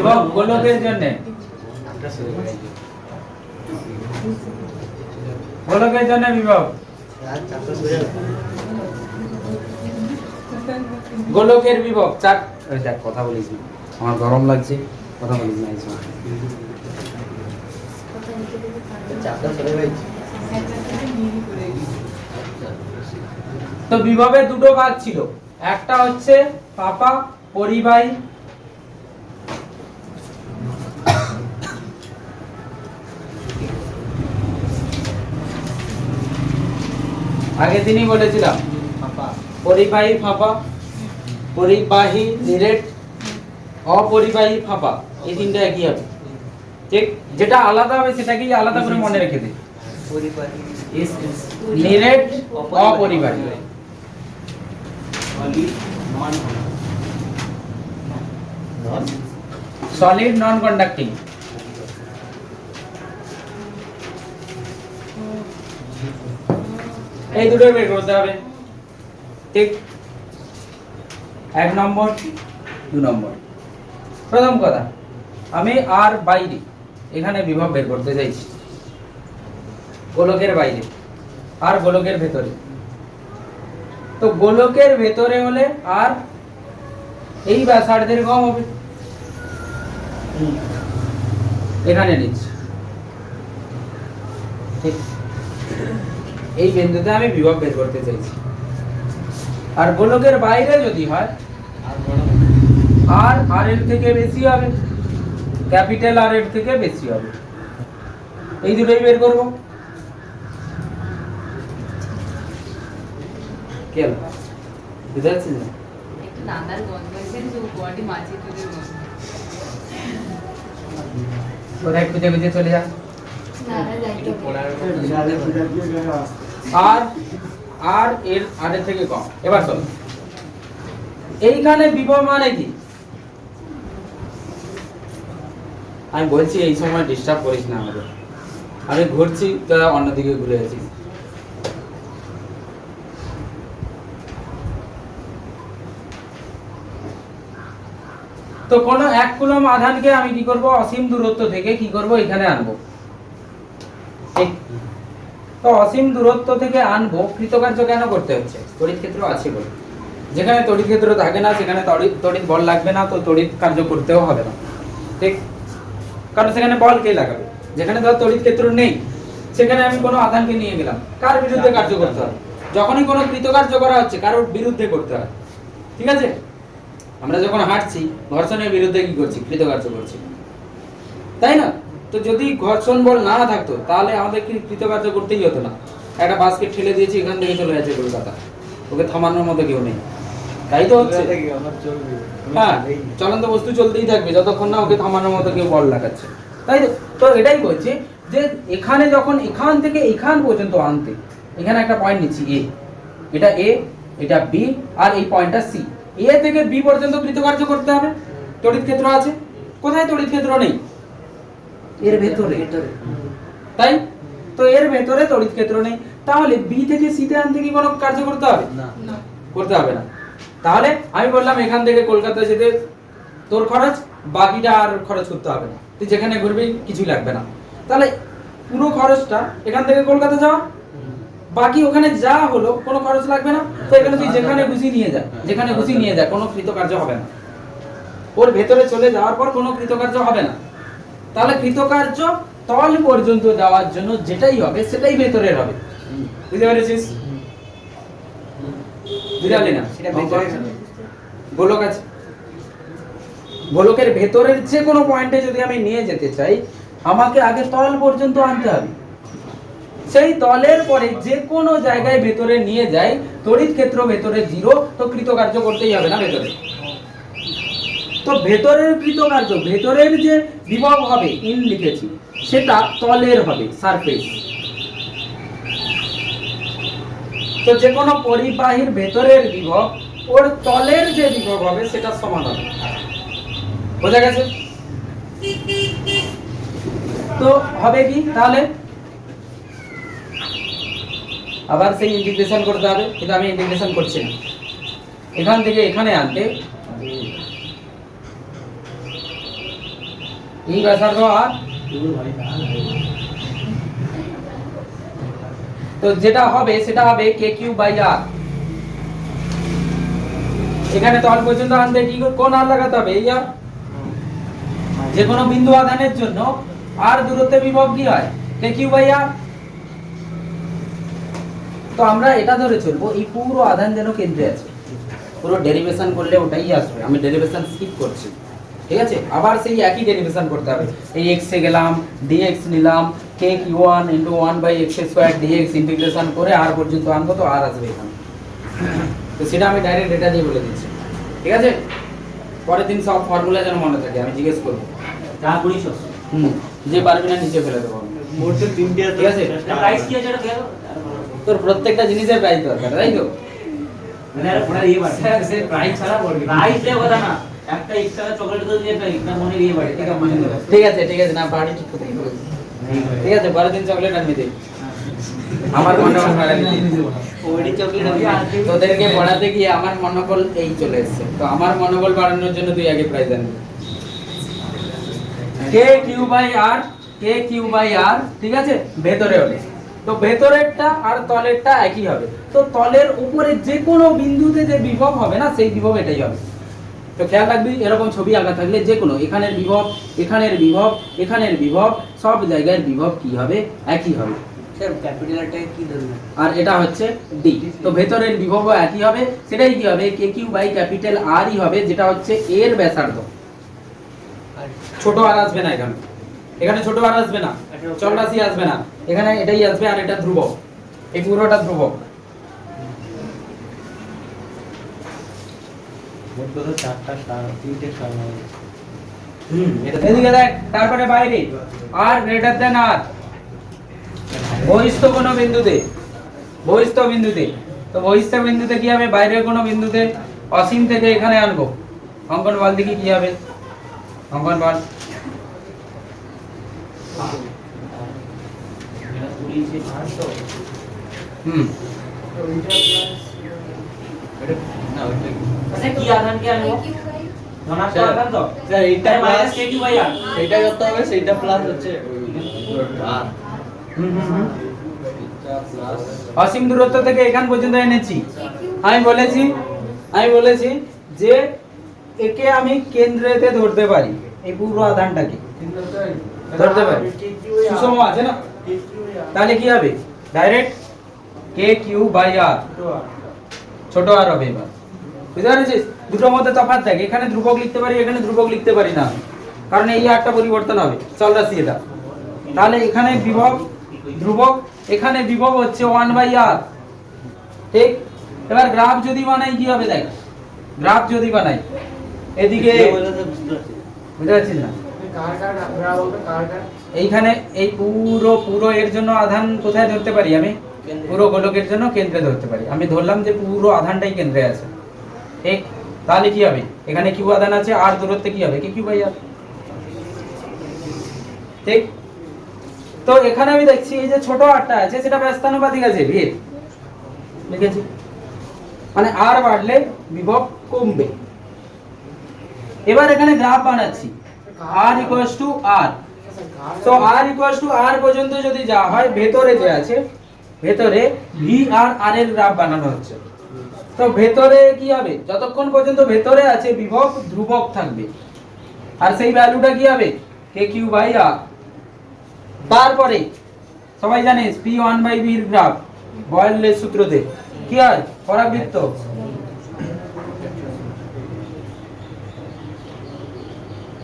বিভব গোলকের জন্য। গোলকের জন্য বিভব। গোলকের বিভব চার। দেখ কথা বলিস আমার গরম লাগছে কথা বলিস না তো বিভবের দুটো ভাগ ছিল। একটা হচ্ছে পাপা পরিবাহী আগের দিনই বলেছিলাম। পরিবাহী ফাঁপা পরিবাহী নিরেট অপরিবাহী ফাঁপা এই তিনটা একই হবে। ঠিক? যেটা আলাদা হবে সেটাকেই আলাদা করে মনে রেখে দিই। নিরেট অপরিবাহী। Solid non conducting. এই দুটোই বের করতে হবে। ঠিক? এক নম্বর, দু নম্বর। প্রথম কথা, আমি আর বাইরে, এখানে বিভব বের করতে চাইছি। গোলকের বাইরে আর গোলকের ভেতরে। তো গোলকের ভেতরে হলে আর এই ব্যাসার্ধের কম হবে। এখানে নিচ্ছি। ঠিক? এই বিন্দুতে আমি বিভব বের করতে চাইছি। আর গোলকের বাইরে যদি হয় আর আর এর থেকে বেশি হবে ক্যাপিটাল আর এর থেকে বেশি হবে। এই দুটোই বের করব। কেন বুঝতে পারছিস না? একটু দান্দার গন্ধ এসে যে বডি মাছি তুলে গন্ধ। কোথায় খুঁজে খুঁজে চলে যা আর আর এর আর থেকে কম। এবার শোন এইখানে বিভব মানে কি? আমি বলছি, এই সময় ডিস্টার্ব করিস না আমাদের আমি ঘুরছি, তোরা অন্যদিকে ঘুরে আছিস তো কোনো এক কুলম আধানকে আমি কি করব? অসীম দূরত্ব থেকে কি করব? এখানে আনব। তো অসীম দূরত্ব থেকে আনব কৃতকার্য কেন করতে হচ্ছে? তড়িৎ ক্ষেত্র আছে বলে। যেখানে তড়িৎ ক্ষেত্র থাকে না সেখানে তড়িৎ তড়িৎ বল লাগবে না তো তড়িৎ কার্য করতেও হবে না। ঠিক? কারণ সেখানে বল কে লাগাবে? যেখানে ধর তড়িৎ ক্ষেত্র নেই সেখানে আমি কোনো আধানকে নিয়ে গেলাম। কার বিরুদ্ধে কার্য করতে হবে? যখনই কোনো কৃতকার্য করা হচ্ছে কারোর বিরুদ্ধে করতে হয়। ঠিক আছে? আমরা যখন হাঁটছি ঘর্ষণের বিরুদ্ধে কি করছি? কৃতকার্য করছি। তাই না? তো যদি ঘর্ষণ বল না থাকতো তাহলে আমাদের কি কৃতকার্য করতেই হতো না। একটা বাসকে ঠেলে দিয়েছি এখান থেকে চলে যাচ্ছে কলকাতা। ওকে থামানোর মতো কেউ নেই। তাই তো হচ্ছে। হ্যাঁ চলন্ত বস্তু চলতেই থাকবে যতক্ষণ না ওকে থামানোর মতো কেউ বল লাগাচ্ছে তাই তো? তো এটাই বলছি যে এখানে যখন এখান থেকে এখান পর্যন্ত আনতে এখানে একটা পয়েন্ট নিচ্ছি এ এটা এ এটা বি আর এই পয়েন্টটা সি এ থেকে বি পর্যন্ত কৃতকার্য করতে হবে। তড়িৎ ক্ষেত্র আছে। কোথায় তড়িৎ ক্ষেত্র নেই? এর ভেতরে। তাই? তো এর ভেতরে তড়িৎ ক্ষেত্র নেই। তাহলে বি থেকে সিতে আনতে কি কোনো কার্য করতে হবে? না। করতে হবে না। তাহলে আমি বললাম এখান থেকে কলকাতা যেতে তোর খরচ বাকিটা আর খরচ করতে হবে না। তুই যেখানে ঘুরবি কিছুই লাগবে না। তাহলে পুরো খরচটা এখান থেকে কলকাতা যাওয়া। বাকি ওখানে যা হলো কোনো খরচ লাগবে না। তো এখানে তুই যেখানে খুশি নিয়ে যা। যেখানে খুশি নিয়ে যা কোনো কৃতকার্য হবে না। ওর ভেতরে চলে যাওয়ার পর কোনো কৃতকার্য হবে না। তাহলে কৃতকার্য তল পর্যন্ত যাওয়ার জন্য যেটাই হবে সেটাই ভেতরের হবে। বুঝতে পেরেছিস? বুঝালি না? সেটা গোলক আছে। গোলকের ভেতরের যে কোনো পয়েন্টে যদি আমি নিয়ে যেতে চাই আমাকে আগে তল পর্যন্ত আনতে হবে। সেই তলের পরে যে কোনো জায়গায় ভেতরে নিয়ে যাই তড়িৎ ক্ষেত্র ভেতরে জিরো তো কৃতকার্য করতেই হবে না ভেতরে। তো ভেতরের কৃতকার্য, ভেতরের যে বিভব হবে, ইন লিখেছি, সেটা তলের হবে সারফেস তো যে কোনো পরিবাহীর ভেতরের বিভব, ওর তলের যে বিভব হবে, সেটা সমান হবে। বোঝা গেছে? তো হবে কি তাহলে? আবার সেই ইন্টিগ্রেশন করতে হবে, কিন্তু আমি ইন্টিগ্রেশন করছি না। এখান থেকে এখানে আনতে ব্যাসার্ধ আর তো যেটা হবে, সেটা হবে কে কিউ বাই আর এখানে তল পর্যন্ত আনতে কি কোন আর লাগাতে হবে, এই আর? যে কোনো বিন্দু আধানের জন্য আর দূরত্বে বিভব কি হয়? কে কিউ বাই আর তো আমরা এটা ধরে চলবো, এই পুরো আধান যেন কেন্দ্রে আছে। পুরো ডেরিভেশন করলে ওটাই আসবে। আমি ডেরিভেশন স্কিপ করছি। ঠিক আছে? আবার সেই একই ডেরিভেশন করতে হবে। এই এক্স গেলাম ডিএক্স নিলাম K Q one into one by X square D X integration করে আর পর্যন্ত আনব তো আর আসবে এখানে। তো সেটা আমি ডাইরেক্ট এটা দিয়ে বলে দিচ্ছি। ঠিক আছে? পরের দিন সব ফর্মুলা যেন মনে থাকে আমি জিজ্ঞেস করব। যা করিস হুম যে পারবি না নিচে ফেলে দেবো। ঠিক আছে। তোর প্রত্যেকটা জিনিসের প্রাইস দরকার তাই তো? মানে আর ইয়ে বাড়ে স্যার সে প্রাইস ছাড়া প্রাইস দেওয়া কথা না। একটা এক্সট্রা চকলেট তো দিয়ে একটা একটা মনে বাড়ে ঠিক আছে ঠিক আছে ঠিক আছে না বাড়ি ঠিক কোথায় ঠিক আছে দিন চকলেট আনবি দে আমার চকলেট তোদেরকে পড়াতে গিয়ে আমার এই চলে এসেছে। তো আমার বাড়ানোর জন্য তুই আগে প্রাইজ আনবি। K Q by R K Q by R ঠিক আছে? ভেতরে হলে তো ভেতরেরটা আর তলেরটা একই হবে। তো তলের উপরে যে কোনো বিন্দুতে যে বিভব হবে না সেই বিভব এটাই হবে। তো খেয়াল রাখবি এরকম ছবি আঁকা থাকলে যে কোনো এখানের বিভব এখানের বিভব এখানের বিভব সব জায়গার বিভব কি হবে? একই হবে। আর এটা হচ্ছে ডি তো ভেতরের বিভব একই হবে সেটাই কি হবে? কে কিউ বাই ক্যাপিটাল আরই হবে যেটা হচ্ছে এর ব্যাসার্ধ। ছোট আর আসবে না এখানে। এখানে ছোট আর আসবে না। চল রাশি আসবে না। এখানে এটাই আসবে আর এটা ধ্রুবক। এই পুরোটা ধ্রুবক। তারপরে বাইরে। আর গ্রেটার দেন আর। বহিস্থ কোনো বিন্দুতে। বহিস্থ বিন্দুতে। তো বহিস্থ বিন্দুতে কি হবে? বাইরের কোনো বিন্দুতে অসীম থেকে এখানে আনব। অঙ্কন বল দেখি কি হবে? অঙ্কন বল। হুম। কি? আধান কি আনব ধনাত্মক আধান তো? স্যার, এইটা মাইনাস কে কি বাই আর? সেইটা করতে হবে সেইটা প্লাস হচ্ছে। আর। হুম, হুম, হুম। অসীম দূরত্ব থেকে এখান পর্যন্ত এনেছি। আমি বলেছি আমি বলেছি যে একে আমি কেন্দ্রেতে ধরতে পারি এই পুরো আধানটাকে। ধরতে পারি। সুষম আছে না? তাহলে কি হবে? Direct K Q by R ছোট আর হবে এবার। বুঝতে পারছিস? দুটোর মধ্যে তফাৎ থাকে এখানে ধ্রুবক লিখতে পারি এখানে ধ্রুবক লিখতে পারি না। কারণ এই আরটা পরিবর্তন হবে। চল রাশি এটা। তাহলে এখানে বিভব ধ্রুবক এখানে বিভব হচ্ছে ওয়ান বাই আর ঠিক? এবার গ্রাফ যদি বানাই কি হবে দেখ? গ্রাফ যদি বানাই এদিকে বুঝতে পারছিস না? এইখানে এই পুরো পুরো এর জন্য আধান কোথায় ধরতে পারি আমি? পুরো গোলকের জন্য কেন্দ্রে ধরতে পারি। আমি ধরলাম যে পুরো আধানটাই কেন্দ্রে আছে। ঠিক তাহলে কি হবে? এখানে কি আধান আছে, আর দূরত্বে কি হবে? কি কি বাই আর ঠিক? তো এখানে আমি দেখছি এই যে ছোট আরটা আছে, সেটা ব্যস্তানুপাতিক আছে ভিড় লিখেছি। মানে আর বাড়লে বিভব কমবে। এবার এখানে গ্রাফ বানাচ্ছি। আর ইকুয়ালস টু আর তো আর ইকুয়ালস টু আর পর্যন্ত যদি যাওয়া হয়, ভেতরে যে আছে, ভেতরে ভি আর আর এর গ্রাফ বানানো হচ্ছে। তো ভেতরে কি হবে? যতক্ষণ পর্যন্ত ভেতরে আছে, বিভব, ধ্রুবক থাকবে। আর সেই ভ্যালুটা কি হবে? কে কিউ বাই আর তারপরে সবাই জানিস পি ওয়ান বাই বির গ্রাফ বয়েলের সূত্রতে। কি হয়? পরাবৃত্ত।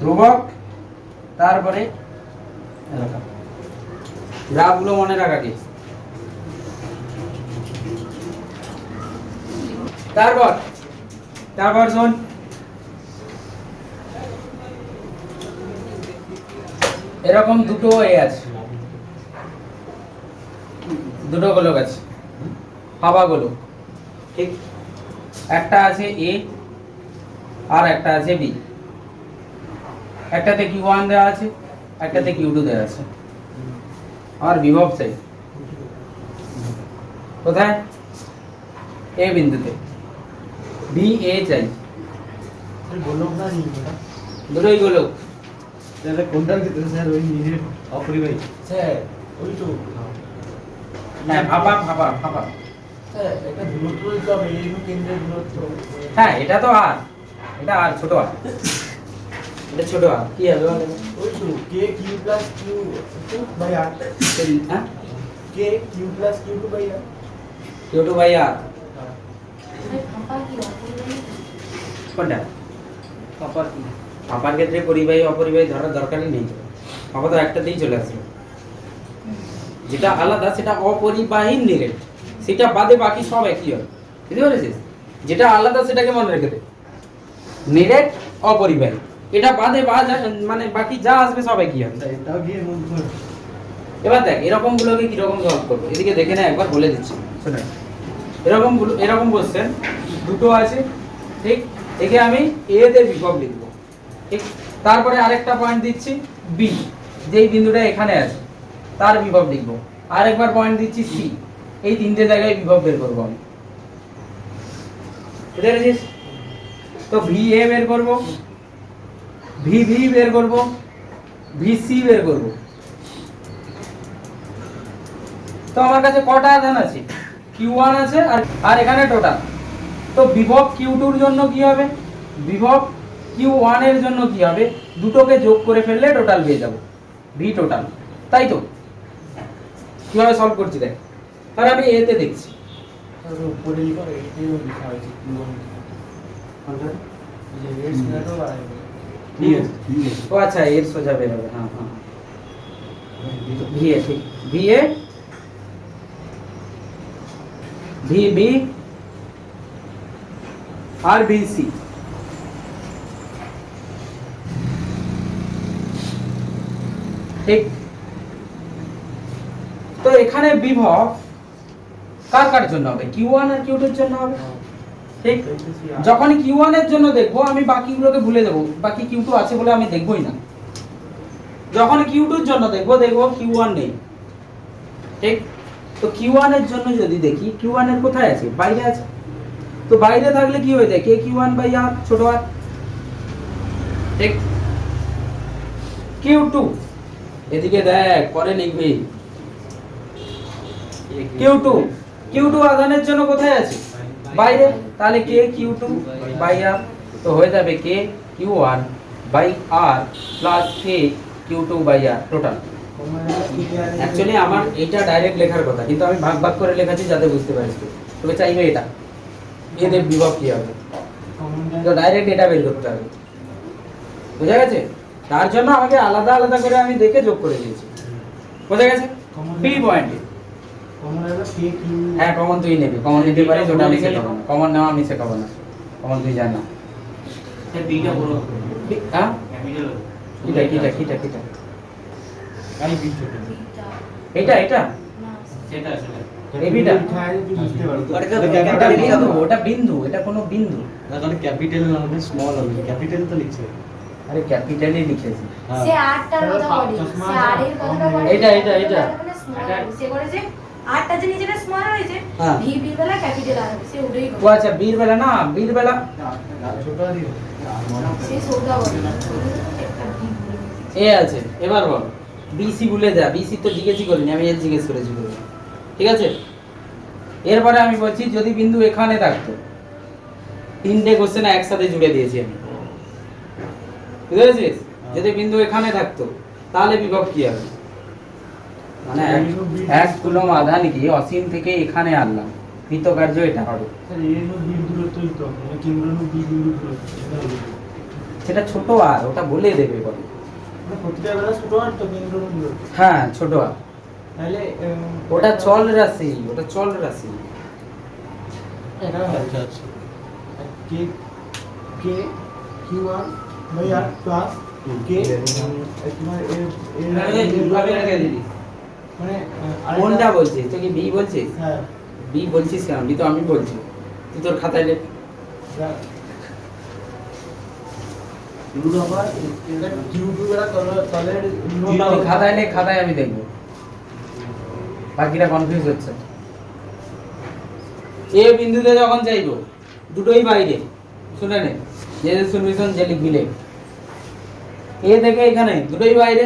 ধ্রুবক, তারপরে গ্রাফগুলো মনে রাখা কি? তারপর তারপর শোন। এরকম দুটো এ আছে। দুটো গোলক আছে। হাওয়া গোলক। ঠিক। একটা আছে এ, আর একটা আছে বি। একটাতে কিউ ওয়ান দেওয়া আছে, একটাতে কিউ টু দেওয়া আছে। আর বিভব চাই। কোথায়? এ বিন্দুতে। বি এ চাই দুটোই গোলক তাহলে কোনটার ক্ষেত্রে স্যার ওই নিজের অপরিবাহী স্যার ওই তো হ্যাঁ ভাপা ভাপা ভাপা স্যার এটা দূরত্ব দিতে হবে এই কেন্দ্রের দূরত্ব হ্যাঁ এটা তো আর এটা আর ছোট আর এটা ছোট আর কি হবে বলো তো? ওই তো K Q plus Q two by R হ্যাঁ K Q plus Q two by R Q two by R কোনটা? ক্ষেত্রে পরিবাহী অপরিবাহী ধরার দরকারই নেই। তো ভাপা তো একটাতেই চলে যেটা আলাদা সেটা অপরিবাহী নিরেট সেটা বাদে বাকি সব একই হবে। বুঝতে পেরেছিস? যেটা আলাদা সেটাকে মনে রেখে দে। নিরেট অপরিবাহী। এটা বাদে বা মানে বাকি যা আসবে সব একই হবে। এবার দেখ এরকম গুলোকে কীরকম সলভ করব? এদিকে দেখে না একবার বলে দিচ্ছি। শুনে এরকম এরকম কোশ্চেন দুটো আছে। ঠিক? একে আমি এ তে বিভব লিখব। ঠিক? তারপরে আরেকটা পয়েন্ট দিচ্ছি বি যেই বিন্দুটা এখানে আছে, তার বিভব লিখব। আরেকবার পয়েন্ট দিচ্ছি সি এই তিনটে জায়গায় বিভব বের করব আমি। বুঝতে পেরেছিস? তো ভি এ বের করব। ভি ভি বের করব। ভি সি বের করব। তো আমার কাছে কটা আধান আছে? কিউ ওয়ান আছে আর আর এখানে টোটাল তো বিভব কিউ টুর জন্য কি হবে? বিভব কিউ ওয়ানের জন্য কি হবে? দুটোকে যোগ করে ফেললে টোটাল পেয়ে যাব। ভি টোটাল তাই তো? কীভাবে সলভ করছি দেখ? তাহলে আমি এতে দেখছি। ও আচ্ছা এর সোজা বেরোবে হ্যাঁ হ্যাঁ। ভি এ ঠিক V A V B R B C ঠিক? তো এখানে বিভব কার কার জন্য হবে? কিউ ওয়ান আর কিউ টুর জন্য হবে? ঠিক? যখন কিউ ওয়ানের জন্য দেখব, আমি বাকিগুলোকে ভুলে দেবো। বাকি কিউ টু আছে বলে আমি দেখবোই না। যখন কিউ টুর জন্য দেখব দেখব কিউ ওয়ান নেই। ঠিক? তো কিউ এর জন্য যদি দেখি কিউ এর কোথায় আছে? বাইরে আছে। তো বাইরে থাকলে কি হয়ে যায়? K Q one by R ছোট আর ঠিক কিউ টু এদিকে দেখ, পরে লিখবি। কিউ টু কিউ টু আধানের জন্য কোথায় আছে? বাইরে। তাহলে K Q two by R তো হয়ে যাবে K Q one by R plus K Q two by R total actually আমার এটা ডাইরেক্ট লেখার কথা কিন্তু আমি ভাগ ভাগ করে লেখাচ্ছি যাতে বুঝতে পারিস তবে চাইবে এটা এদের বিভব কি হবে। তো ডাইরেক্ট এটা বের করতে হবে। বোঝা গেছে? তার জন্য আমাকে আলাদা আলাদা করে আমি দেখে যোগ করে দিয়েছি। বোঝা গেছে? বি পয়েন্টে হ্যাঁ কমন তুই নেবি। কমন নিতে পারিস ওটা আমি শেখাবো না। কমন নেওয়া আমি শেখাবো না। কমন তুই জান হ্যাঁ কিটা কিটা কিটা কিটা এটা এটা? সেটা সেটা। এবিটা? বুঝতে পারবি ওটা বিন্দু এটা কোনো বিন্দু। তাহলে ক্যাপিটাল না হবে স্মল হবে। ক্যাপিটাল তো লিখছে। আরে ক্যাপিটালই লিখেছি। হ্যাঁ। সে আটটার কথা বলি চশমা সে আটের কথা বলি। এইটা, এইটা, এইটা। মানে small হবে। আটটা যে নিচেটা স্মল হয়েছে হ্যাঁ। ভি বি বেলা ক্যাপিটাল আর সে ওটাই ও আচ্ছা বীর বেলা না বীর বেলা? ছোট দিও সে সৌদা বলে একটা ভি বলে দিয়েছে। এ আছে এবার বল। বিসি ভুলে যা বিসি তো জিজ্ঞেসই করিনি আমি এর জিজ্ঞেস করেছি। ঠিক আছে? এরপরে আমি বলছি যদি বিন্দু এখানে থাকতো তিনটে কোশ্চেন একসাথে জুড়ে দিয়েছি আমি। বুঝতে পেরেছিস? যদি বিন্দু এখানে থাকতো তাহলে বিভব কি হবে? মানে এক- কুলম আধান গিয়ে অসীম থেকে এখানে আনলাম। কৃতকার্য এটা হবে। মানে সেটা ছোট আর ওটা বলে দেবে বলে। প্রতিটা বেলা ছোট আর তো কেন্দ্র হ্যাঁ ছোট আর। তাহলে ওটা চল রাশি ওটা চল রাশি এটা আচ্ছা আচ্ছা। K K Q R by R plus K মানে কোনটা বলছিস? তুই কি বি বলছিস? হ্যাঁ। বি বলছিস কেন? বি তো আমি বলছি। তুই তোর খাতায় লেখ এটা- রুট আবার এটা কিউ টু বেলা তলে- তলের তুই খাতায় লেখ খাতায় আমি দেখব। বাকিরা কনফিউজ হচ্ছে। এ বিন্দুতে যখন যাইবো দুটোই বাইরে। শুনে নে যে যে লিখবি লেখ। এ থেকে এখানে দুটোই বাইরে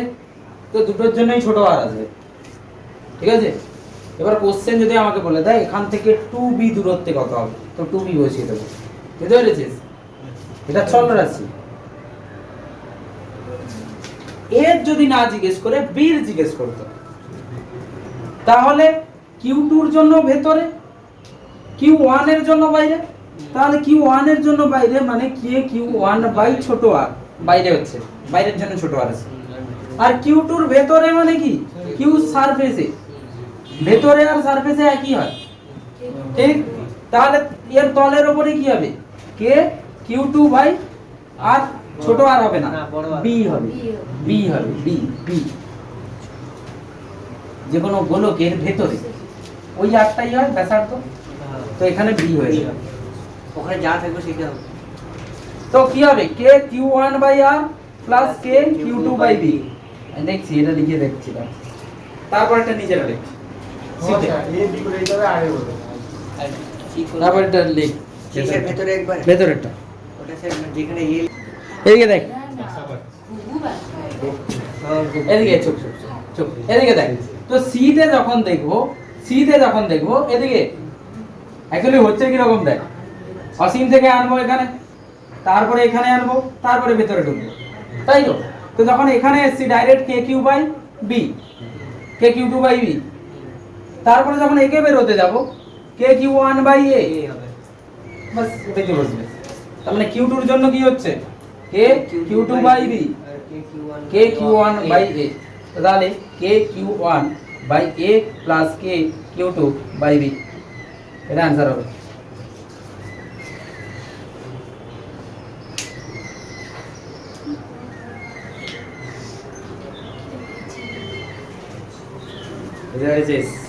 তো দুটোর জন্যই ছোট আর আসবে। ঠিক আছে? এবার কোশ্চেন যদি আমাকে বলে দেয় এখান থেকে টু বি দূরত্বে কত হবে? তো টু বি বসিয়ে দেবো। বুঝতে পেরেছিস? এটা চল রাশি। এর যদি না জিজ্ঞেস করে, বির জিজ্ঞেস করতো তাহলে কিউ টুর জন্য ভেতরে কিউ ওয়ানের জন্য বাইরে। তাহলে কিউ ওয়ানের জন্য বাইরে মানে কে কিউ ওয়ান বাই ছোট আর, বাইরে হচ্ছে। বাইরের জন্য ছোট আর আছে। আর কিউ টুর ভেতরে মানে কি? কিউ সারফেসে ভেতরে আর সারফেসে একই হয়। ঠিক? তাহলে এর তলের উপরে কি হবে? K Q two by R ছোট আর হবে না। বি হবে বি হবে। বি বি যে কোনো গোলকের ভেতরে। ওই আটটাই হয় ব্যাসার্ধ। তো এখানে বি হয়ে যাবে। ওখানে যা থাকবে সেটা হবে। তো কি হবে? K Q one by R plus K Q two by B দেখছি এটা লিখে দেখছি দাঁড়া। তারপর এটা নিজেরা লিখছি তারপর এটা লিখ। ভেতরে একবার। ভেতরেরটা। ওটা স্যার যেখানে এদিকে দেখ। এদিকে চুপ চুপ চুপ, চুপ। এদিকে দেখ। তো সিতে যখন দেখব সিতে যখন দেখব এদিকে। অ্যাকচুয়ালি হচ্ছে কি রকম দেখ। অসীম থেকে আনব এখানে তারপরে এখানে আনব তারপরে ভেতরে ঢুকবো। তাই তো? তো যখন এখানে এসছি direct K Q by B K Q two by B তারপরে যখন একে বেরোতে যাব K Q one by A বাস এটাই বসবে তার মানে কিউ টুর জন্য কি হচ্ছে? K Q two by B K Q one by A তাহলে K Q one by A plus K Q two by B এটা অ্যান্সার হবে বুঝতে পেরেছিস